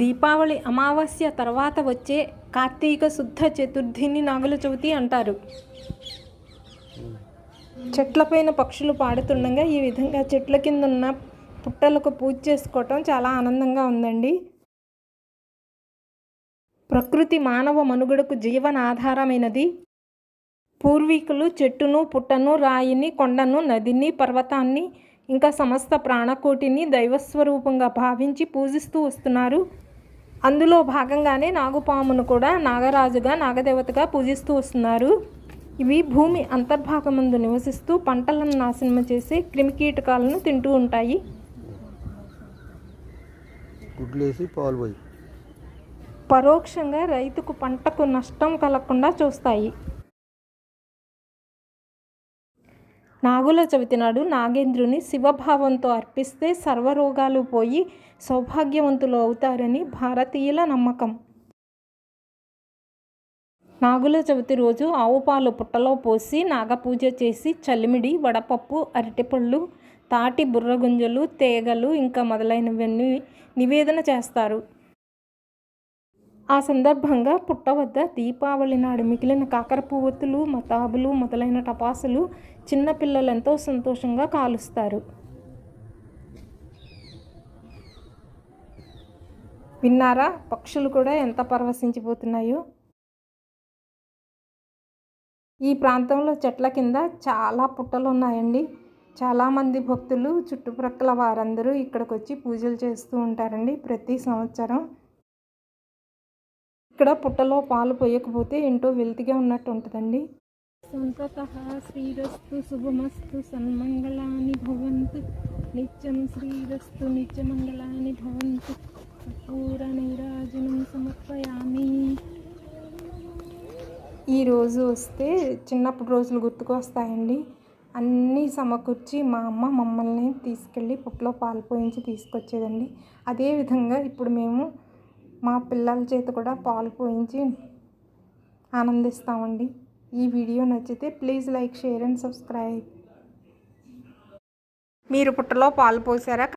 దీపావళి అమావాస్య తర్వాత వచ్చే కార్తీక శుద్ధ చతుర్థిని నాగుల చవితి అంటారు. చెట్లపైన పక్షులు పాడుతుండగా ఈ విధంగా చెట్ల కింద ఉన్న పుట్టలకు పూజ చేసుకోవటం చాలా ఆనందంగా ఉందండి. ప్రకృతి మానవ మనుగడకు జీవనాధారమైనది. పూర్వీకులు చెట్టును పుట్టను రాయిని కొండను నదిని పర్వతాన్ని ఇంకా సమస్త ప్రాణకోటిని దైవస్వరూపంగా భావించి పూజిస్తూ వస్తున్నారు. అందులో భాగంగానే నాగుపామును కూడా నాగరాజుగా నాగదేవతగా పూజిస్తూ వస్తున్నారు. ఇవి భూమి అంతర్భాగమందు నివసిస్తూ పంటలను నాశనం చేసే క్రిమికీటకాలను తింటూ ఉంటాయి. పాలు పరోక్షంగా రైతుకు పంటకు నష్టం కలగకుండా చూస్తాయి. నాగుల చవితి నాడు నాగేంద్రుని శివభావంతో అర్పిస్తే సర్వరోగాలు పోయి సౌభాగ్యవంతులు అవుతారని భారతీయుల నమ్మకం. నాగుల చవితి రోజు ఆవు పాలు పుట్టలో పోసి నాగపూజ చేసి చలిమిడి వడపప్పు అరటిపళ్ళు తాటి బుర్రగుంజలు తేగలు ఇంకా మొదలైనవన్నీ నివేదన చేస్తారు. ఆ సందర్భంగా పుట్ట వద్ద దీపావళి నాడు మిగిలిన కాకర పువ్వొత్తులు మతాబులు మొదలైన టపాసులు చిన్నపిల్లలు ఎంతో సంతోషంగా కాలుస్తారు. విన్నారా? పక్షులు కూడా ఎంత పరవశించిపోతున్నాయో! ఈ ప్రాంతంలో చెట్ల కింద చాలా పుట్టలు ఉన్నాయండి చాలామంది భక్తులు చుట్టుప్రక్కల వారందరూ ఇక్కడికి వచ్చి పూజలు చేస్తూ ఉంటారండి ప్రతి సంవత్సరం. ఇక్కడ పుట్టలో పాలు పోయకపోతే ఏంటో వెల్తిగా ఉన్నట్టు ఉంటుందండి సంతత శ్రీరస్తు శుభమస్తు సన్మంగళాని భవంతు. నిత్యం శ్రీరస్తు నిత్యమంగళాని భవంతు. కర్పూర నీరాజనం సమర్పయామి. ఈ రోజు వస్తే చిన్నప్పుడు రోజులు గుర్తుకు వస్తాయండి అన్నీ సమకూర్చి మా అమ్మ మమ్మల్ని తీసుకెళ్ళి పుట్టలో పాలు పోయించి తీసుకొచ్చేదండి. అదేవిధంగా ఇప్పుడు మేము మా పిల్లల చేత కూడా పాలు పోయించి ఆనందిస్తామండి. ఈ వీడియో నచ్చితే please like share and subscribe. మీరు పుట్టలో పాలు పోసారా?